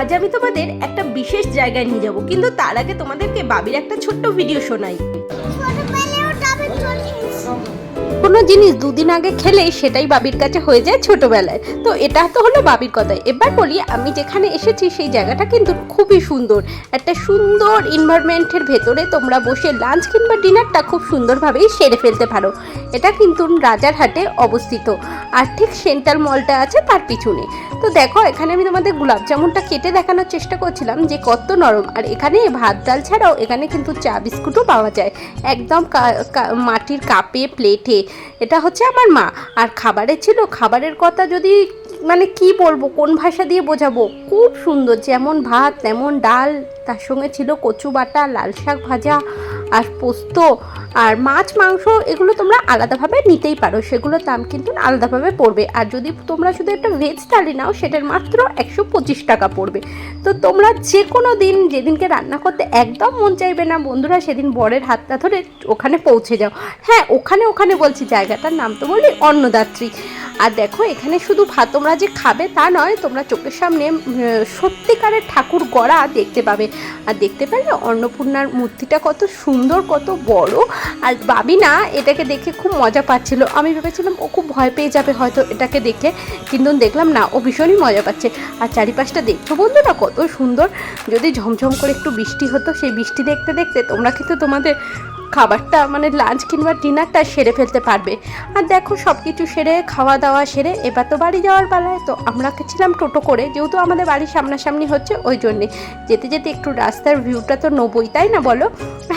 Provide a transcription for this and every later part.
আজ আমি তোমাদের একটা বিশেষ জায়গায় নিয়ে যাব। কিন্তু তার আগে তোমাদেরকে বাবির একটা ছোট্ট ভিডিও শোনাই। কোনো জিনিস দুদিন আগে খেলেই সেটাই বাবির কাছে হয়ে যায় ছোটবেলায়। তো এটা তো হলো বাবির কথা এবার বলি, আমি যেখানে এসেছি সেই জায়গাটা কিন্তু খুবই সুন্দর। একটা সুন্দর ইনভারমেন্টের ভেতরে তোমরা বসে লাঞ্চ কিংবা ডিনারটা খুব সুন্দরভাবেই সেরে ফেলতে পারো। এটা কিন্তু রাজারহাটে অবস্থিত। আর ঠিক সেন্ট্রাল মলটা আছে তার পিছনে। তো দেখো, এখানে আমি তোমাদের গোলাপ জামুনটা কেটে দেখানোর চেষ্টা করছিলাম যে কত নরম। আর এখানে ভাত ডাল ছাড়াও এখানে কিন্তু চা বিস্কুটও পাওয়া যায়। একদম মাটির কাপে, প্লেটে। এটা হচ্ছে আমার মা। আর খাবারের ছিল, খাবারের কথা যদি মানে কি বলব, কোন ভাষা দিয়ে বোঝাবো? খুব সুন্দর, যেমন ভাত, তেমন ডাল। তার সঙ্গে ছিল কচু বাটা, লাল শাক ভাজা। আর পোস্ত আর মাছ, মাংস এগুলো তোমরা আলাদাভাবে নিতেই পারো। সেগুলোর দাম কিন্তু আলাদাভাবে পড়বে। আর যদি তোমরা শুধু একটা ভেজ থালি নাও, সেটার মাত্র একশো পঁচিশ টাকা পড়বে। তো তোমরা যে কোনো দিন যেদিনকে রান্না করতে একদম মন চাইবে না, বন্ধুরা, সেদিন বরের হাতটা ধরে ওখানে পৌঁছে যাও। হ্যাঁ ওখানে ওখানে বলছি, জায়গাটার নাম তো বললি অন্নদাত্রী। আর দেখো, এখানে শুধু ভাত তোমরা যে খাবে তা নয়, তোমরা চোখের সামনে সত্যিকারের ঠাকুর গড়া দেখতে পাবে। আর দেখতে পেলে অন্নপূর্ণার মূর্তিটা কত সুন্দর, কত বড়। আর বাবি না এটাকে দেখে খুব মজা পাচ্ছিল। আমি ভেবেছিলাম ও খুব ভয় পেয়ে যাবে হয়তো এটাকে দেখে, কিন্তু দেখলাম না, ও ভীষণই মজা পাচ্ছে। আর চারিপাশটা দেখছ বন্ধুরা, কত সুন্দর। যদি ঝমঝম করে একটু বৃষ্টি হতো, সেই বৃষ্টি দেখতে দেখতে তোমরা কিন্তু তোমাদের খাবারটা মানে লাঞ্চ কিংবা ডিনারটা সেরে ফেলতে পারবে। আর দেখো সব কিছু সেরে, খাওয়া দাওয়া সেরে, এবার তো বাড়ি যাওয়ার পালায়। তো আমরা ছিলাম টোটো করে, যেহেতু আমাদের বাড়ির সামনাসামনি হচ্ছে, ওই জন্যে। যেতে যেতে একটু রাস্তার ভিউটা তো নেবই, তাই না বলো?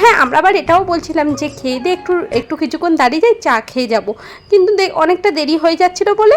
হ্যাঁ আমরা আবার এটাও বলছিলাম যে খেয়ে দিয়ে একটু একটু কিছুক্ষণ দাঁড়িয়ে যাই, চা খেয়ে যাব। কিন্তু অনেকটা দেরি হয়ে যাচ্ছিল বলে